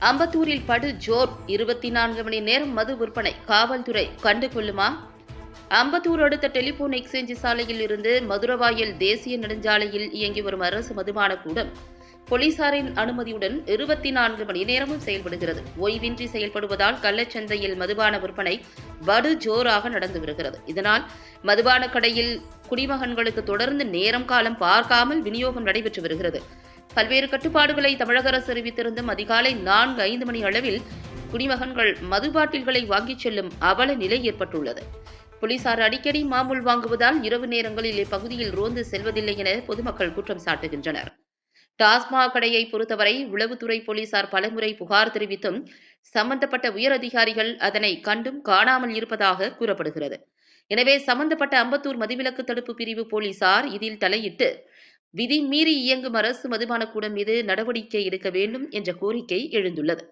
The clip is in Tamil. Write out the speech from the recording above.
அம்பத்தூரில் படு ஜோர். இருபத்தி நான்கு மணி நேரம் மது விற்பனை. காவல்துறை கண்டு கொள்ளுமா? அம்பத்தூர் அடுத்த டெலிபோன் எக்ஸ்சேஞ்ச் சாலையில் இருந்து மதுரவாயல் தேசிய நெடுஞ்சாலையில் இயங்கி வரும் அரசு மதுபான கூடம். போலீசாரின் அனுமதியுடன் இருபத்தி நான்கு மணி நேரமும் செயல்படுகிறது. ஓய்வின்றி செயல்படுவதால் கள்ளச்சந்தையில் மதுபான விற்பனை வடு ஜோராக நடந்து வருகிறது. இதனால் மதுபான கடையில் குடிமகன்களுக்கு தொடர்ந்து நேரம் காலம் பார்க்காமல் விநியோகம் நடைபெற்று வருகிறது. பல்வேறு கட்டுப்பாடுகளை தமிழக அரசு அறிவித்திருந்தும் அதிகாலை நான்கு ஐந்து மணி அளவில் குடிமகன்கள் மது பாட்டில்களை வாங்கிச் செல்லும் அவல நிலை ஏற்பட்டுள்ளது. போலீசார் அடிக்கடி மாமூல் வாங்குவதால் இரவு நேரங்களில் இப்பகுதியில் ரோந்து செல்வதில்லை என பொதுமக்கள் குற்றம் சாட்டுகின்றனர். டாஸ்மாக் கடையை பொறுத்தவரை உளவுத்துறை போலீசார் பலமுறை புகார் தெரிவித்தும் சம்பந்தப்பட்ட உயர் அதிகாரிகள் அதனை கண்டும் காணாமல் இருப்பதாக கூறப்படுகிறது. எனவே சம்பந்தப்பட்ட அம்பத்தூர் மதுவிலக்கு தடுப்பு பிரிவு போலீசார் இதில் தலையிட்டு விதி மீறி இயங்கும் அரசு மதுபான கூடம் மீது நடவடிக்கை எடுக்க வேண்டும் என்ற கோரிக்கை எழுந்துள்ளது.